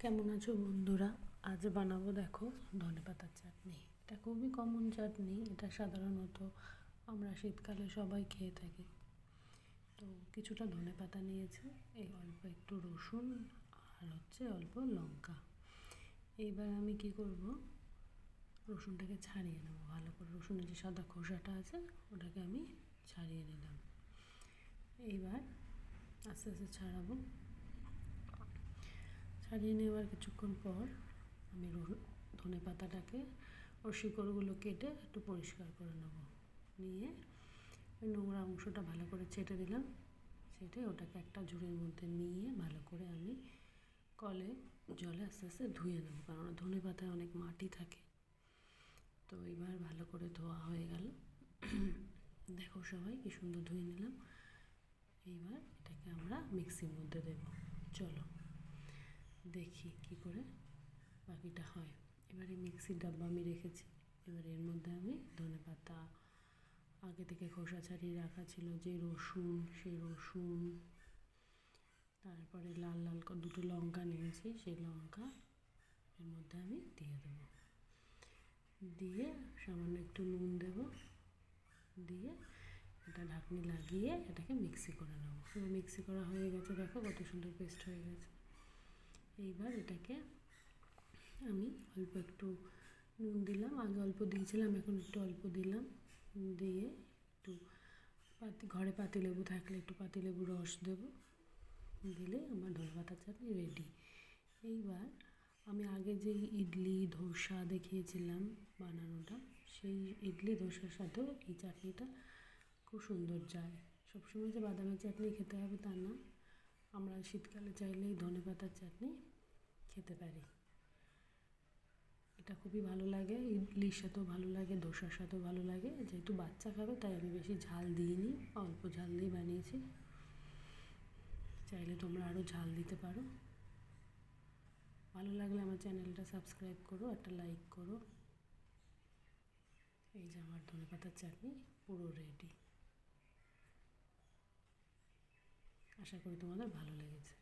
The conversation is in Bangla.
কেমন আছো বন্ধুরা? আজ বানাবো দেখো ধনে পাতার চাটনি। এটা খুবই কমন চাটনি, এটা সাধারণত আমরা শীতকালে সবাই খেয়ে থাকি। তো কিছুটা ধনে পাতা নিয়েছি, এই অল্প একটু রসুন আর হচ্ছে অল্প লঙ্কা। এইবার আমি কি করব? রসুনটাকে ছাড়িয়ে নেব। ভালো করে রসুনের যে সাদা খোসাটা আছে, ওটাকে আমি ছাড়িয়ে নিলাম। এইবার আস্তে আস্তে ছাড়াবো। ছাড়িয়ে নেওয়ার কিছুক্ষণ পর আমি ধনে পাতাটাকে ওর শিকড়গুলো কেটে একটু পরিষ্কার করে নেব। নিয়ে ওই নোংরা অংশটা ভালো করে ছেটে দিলাম ছেটে ওটাকে একটা ঝুড়ির মধ্যে নিয়ে ভালো করে আমি কলে জলে আস্তে আস্তে ধুয়ে নেব, কারণ ধনে পাতায় অনেক মাটি থাকে। তো এবার ভালো করে ধোয়া হয়ে গেল। দেখো সবাই কি সুন্দর ধুয়ে নিলাম। এইবার এটাকে আমরা মিক্সির মধ্যে দেব। চলো। দেখি কি করে বাকিটা হয়। এবারে মিক্সির ডাব্বা আমি রেখেছি। এবার এর মধ্যে আমি ধনে পাতা, আগে থেকে খোসা ছাড়িয়ে রাখা ছিল যে রসুন, সেই রসুন, তারপরে লাল লাল দুটো লঙ্কা নিয়েছি, সেই লঙ্কা এর মধ্যে আমি দিয়ে দেবো। দিয়ে সামান্য একটু নুন দেব। দিয়ে এটা ঢাকনি লাগিয়ে এটাকে মিক্সি করে নেব। মিক্সি করা হয়ে গেছে, দেখো কত সুন্দর পেস্ট হয়ে গেছে। এইবার এটাকে আমি অল্প একটু নুন দিলাম। আগে অল্প দিয়েছিলাম, এখন একটু অল্প দিলাম। দিয়ে একটু পাতি, ঘরে পাতিলেবু থাকলে একটু পাতিলেবু রস দেবো। দিলে আমার ধনে পাতার চাটনি রেডি এইবার আমি আগে যে ইডলি, ধোসা দেখিয়েছিলাম বানানোটা, সেই ইডলি, ধোসার সাথেও এই চাটনিটা খুব সুন্দর যায়। সবসময় যে বাদামের চাটনি খেতে হবে তা না। আমরা শীতকালে চাইলেই ধনে পাতার চাটনি খেতে পারি। এটা খুবই ভালো লাগে, ইডলির সাথেও ভালো লাগে, দোসার সাথেও ভালো লাগে। যেহেতু বাচ্চা খাবে, তাই আমি বেশি ঝাল দিইনি, অল্প ঝাল দিয়ে বানিয়েছি। চাইলে তোমরা আরও ঝাল দিতে পারো। ভালো লাগলে আমার চ্যানেলটা সাবস্ক্রাইব করো, একটা লাইক করো। এই যে আমার ধনে পাতার চাটনি পুরো রেডি আশা করি তোমাদের ভালো লেগেছে।